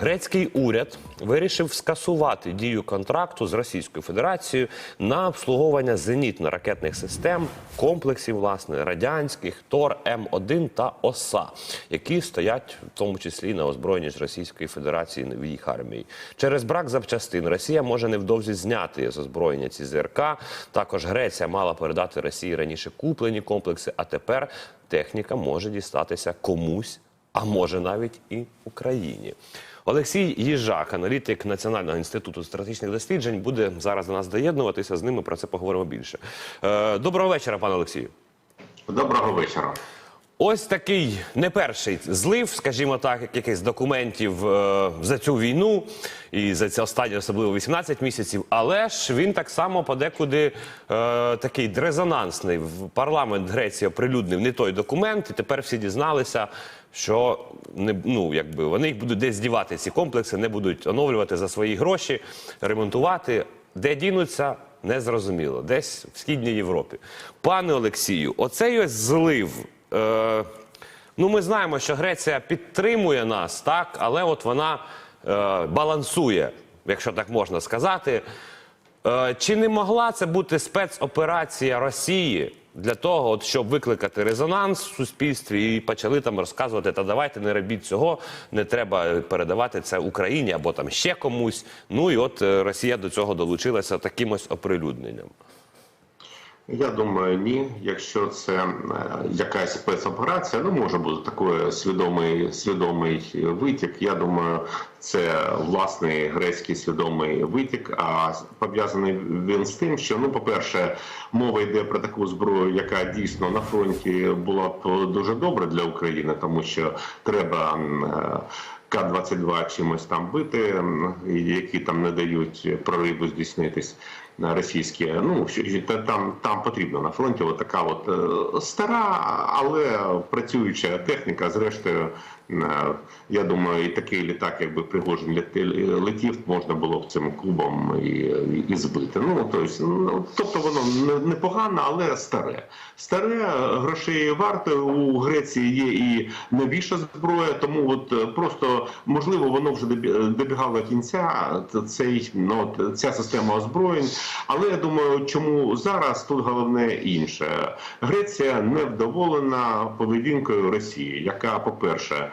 Грецький уряд вирішив скасувати дію контракту з Російською Федерацією на обслуговування зенітно-ракетних систем, комплексів власне радянських ТОР М1 та ОСА, які стоять в тому числі на озброєнні ж Російської Федерації в їх армії. Через брак запчастин Росія може невдовзі зняти з озброєння ці ЗРК. Також Греція мала передати Росії раніше куплені комплекси, а тепер техніка може дістатися комусь а може навіть і Україні. Олексій Їжак, аналітик Національного інституту стратегічних досліджень, буде зараз до нас доєднуватися. З ними про це поговоримо більше. Е, доброго вечора, пане Олексію. Доброго вечора. Ось такий не перший злив, скажімо так, якихось документів е, за цю війну і за ці останні, особливо 18 місяців. Але ж він так само подекуди е, такий резонансний. В парламент Греції оприлюднив не той документ, і тепер всі дізналися, що не ну якби вони будуть десь здівати ці комплекси, не будуть оновлювати за свої гроші, ремонтувати. Де дінуться, незрозуміло. Десь в східній Європі. Пане Олексію, оцей ось злив. Е, ну, ми знаємо, що Греція підтримує нас, так, але от вона е, балансує, якщо так можна сказати. Е, чи не могла це бути спецоперація Росії для того, от, щоб викликати резонанс в суспільстві і почали там розказувати, та давайте не робіть цього, не треба передавати це Україні або там ще комусь. Ну і от е, Росія до цього долучилася таким ось оприлюдненням. Я думаю, ні. Якщо це е, якась спецоперація, ну може бути такий свідомий свідомий витік. Я думаю, це власний грецький свідомий витік. А пов'язаний він з тим, що ну, по-перше, мова йде про таку зброю, яка дійсно на фронті була б дуже добра для України, тому що треба. М, е, К-22 чимось там бити, які там не дають прориву здійснитись російські. Ну що та- там, там потрібно на фронті. От така от е, стара, але працююча техніка. Зрештою, я думаю, і такий літак, якби Пригожин летів, можна було б цим клубом і, і збити. Ну тобто, ну, тобто воно не- непогано, але старе. Старе грошей варте у Греції є і новіша зброя, тому от е, просто можливо воно вже добі- добігало кінця. Цей ну ця система озброєнь. Але я думаю, чому зараз тут головне інше. Греція невдоволена поведінкою Росії, яка, по-перше, е,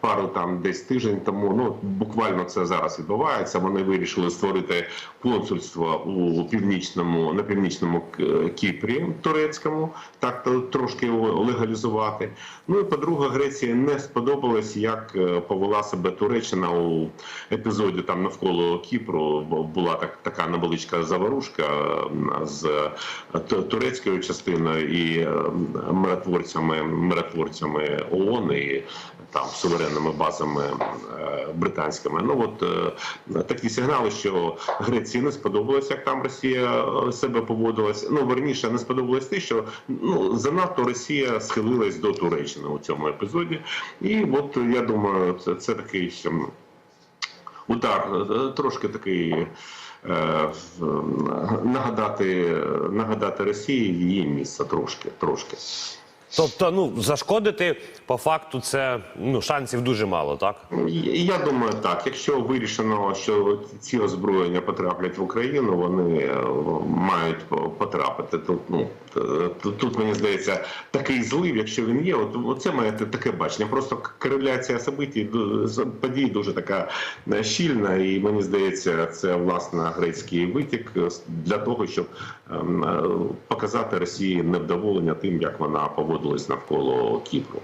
пару там десь тиждень тому, ну буквально це зараз відбувається. Вони вирішили створити консульство у північному на північному Кіпрі турецькому, так трошки легалізувати. Ну і по-друге, Греції не сподобалось, як е, повела себе Туреччина у епізоді там навколо Кіпру. Була так така невеличка заварушка е, з е, турецькою частиною і е, миротворцями, миротворцями ООН і там суверенними базами е, британськими. Ну от е, такі сигнали, що Греції не сподобалось, як там Росія е, себе поводилась. Ну верніше не сподобалось те, що ну занадто Росія схилилась до Туреччини у цьому епізоді. І от я думаю, це, це такий удар, трошки такий. Нагадати, нагадати Росії її місце трошки, трошки. Тобто, ну зашкодити по факту це ну шансів дуже мало, так? Я думаю, так. Якщо вирішено, що ці озброєння потраплять в Україну, вони е, мають потрапити. Тут ну тут, тут мені здається такий злив, якщо він є, от оце має таке бачення. Просто кореляція событий, подій дуже така е, щільна, і мені здається, це власне грецький витік е, для того, щоб ем, е, показати Росії невдоволення тим, як вона поводилась навколо Кіпру.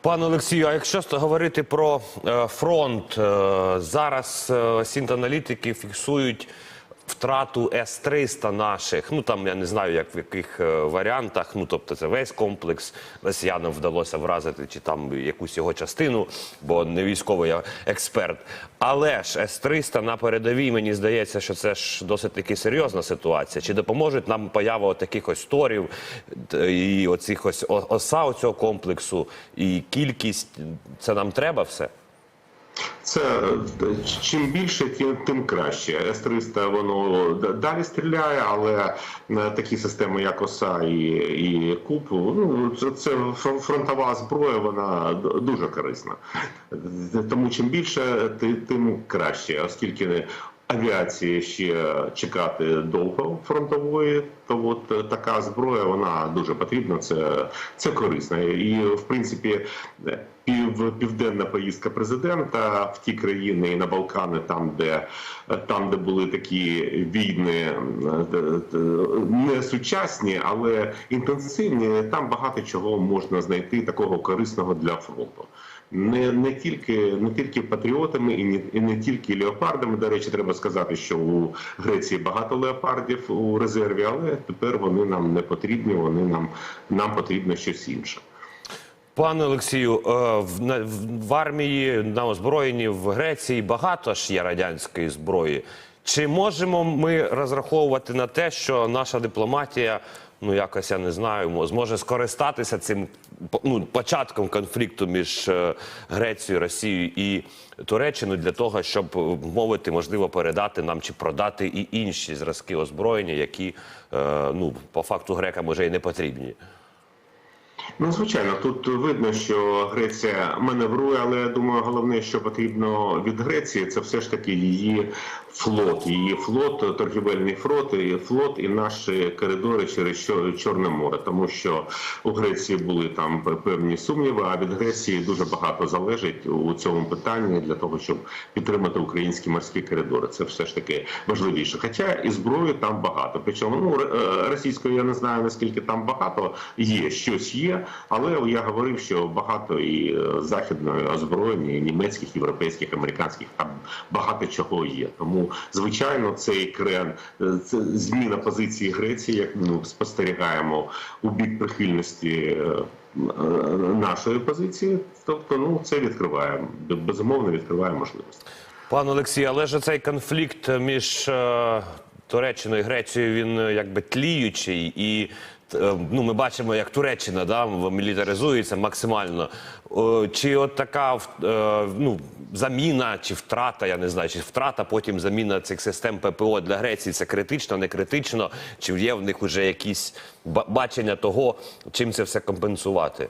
Пане Олексію, а якщо говорити про е, фронт, е, зараз сінтаналітики сінт-аналітики фіксують втрату С-300 наших. Ну там я не знаю, як в яких е, варіантах. Ну тобто, це весь комплекс росіянам вдалося вразити, чи там якусь його частину, бо не військовий я експерт. Але ж С-300 на передовій, мені здається, що це ж досить таки серйозна ситуація. Чи допоможуть нам поява таких ось торів і оцих ось оса цього комплексу, і кількість це нам треба все? Це е, чим більше, тим, краще. С-300 воно далі стріляє, але такі системи, як ОСА і, і КУП, ну це, фронтова зброя, вона дуже корисна. Тому чим більше, тим краще, оскільки авіації ще чекати довго фронтової, то от е, така зброя вона дуже потрібна. Це, це корисно. І в принципі, пів, південна поїздка президента в ті країни і на Балкани, там де там, де були такі війни е, д- не сучасні, але інтенсивні, там багато чого можна знайти такого корисного для фронту. Не, не тільки не тільки патріотами і не, і не тільки леопардами. До речі, треба сказати, що у Греції багато леопардів у резерві, але тепер вони нам не потрібні. Вони нам нам потрібно щось інше. Пане Олексію, е, в, армії на озброєнні в Греції багато ж є радянської зброї. Чи можемо ми розраховувати на те, що наша дипломатія, ну якось я не знаю, зможе скористатися цим ну, початком конфлікту між е, Грецією, Росією і Туреччиною для того, щоб е, мовити, можливо, передати нам чи продати і інші зразки озброєння, які ну по факту грекам уже і не потрібні? Ну, звичайно, тут видно, що Греція маневрує, але я думаю, головне, що потрібно від Греції, це все ж таки її флот, її флот, торгівельний флот, і флот і наші коридори через Чор- Чорне море, тому що у Греції були там певні сумніви. А від Греції дуже багато залежить у цьому питанні для того, щоб підтримати українські морські коридори. Це все ж таки важливіше. Хоча і зброї там багато. Причому ну е, російської я не знаю наскільки там багато є, щось є, але я говорив, що багато і е, західної озброєння, і німецьких, європейських, американських там багато чого є. Тому звичайно, цей крен е, це зміна позиції Греції, як ми спостерігаємо у бік прихильності. е, Нашої позиції, тобто, ну це відкриває безумовно відкриває можливості. Пане Олексій, але ж цей конфлікт між е, Туреччиною і Грецією він якби тліючий, і ну, ми бачимо, як Туреччина да, мілітаризується максимально. Чи от така е, ну, заміна чи втрата, я не знаю, чи втрата, потім заміна цих систем ППО для Греції це критично, не критично? Чи є в них вже якісь бачення того, чим це все компенсувати?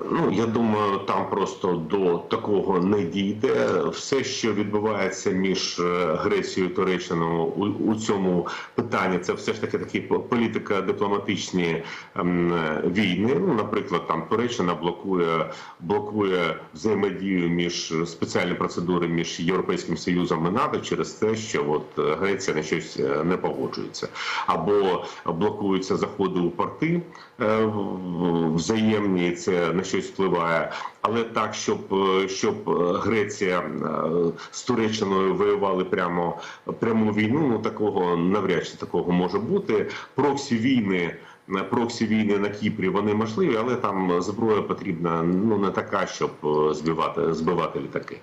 Ну я думаю, там просто до такого не дійде. Все, що відбувається між е, Грецією і Туреччиною у, у цьому питанні, це все ж таки такі політика дипломатичні ем, війни. Ну, наприклад, там Туреччина блокує блокує взаємодію між спеціальні процедури між Європейським Союзом і НАТО через те, що от е, Греція на щось е, не погоджується, або блокуються заходи у порти взаємні. Це на щось впливає, але так, щоб е, щоб е, Греція е, з Туреччиною воювали прямо пряму війну. Ну такого навряд чи такого може бути. Проксі війни. Проксі війни на Кіпрі вони можливі, але там зброя потрібна ну не така, щоб е, збивати збивати літаки.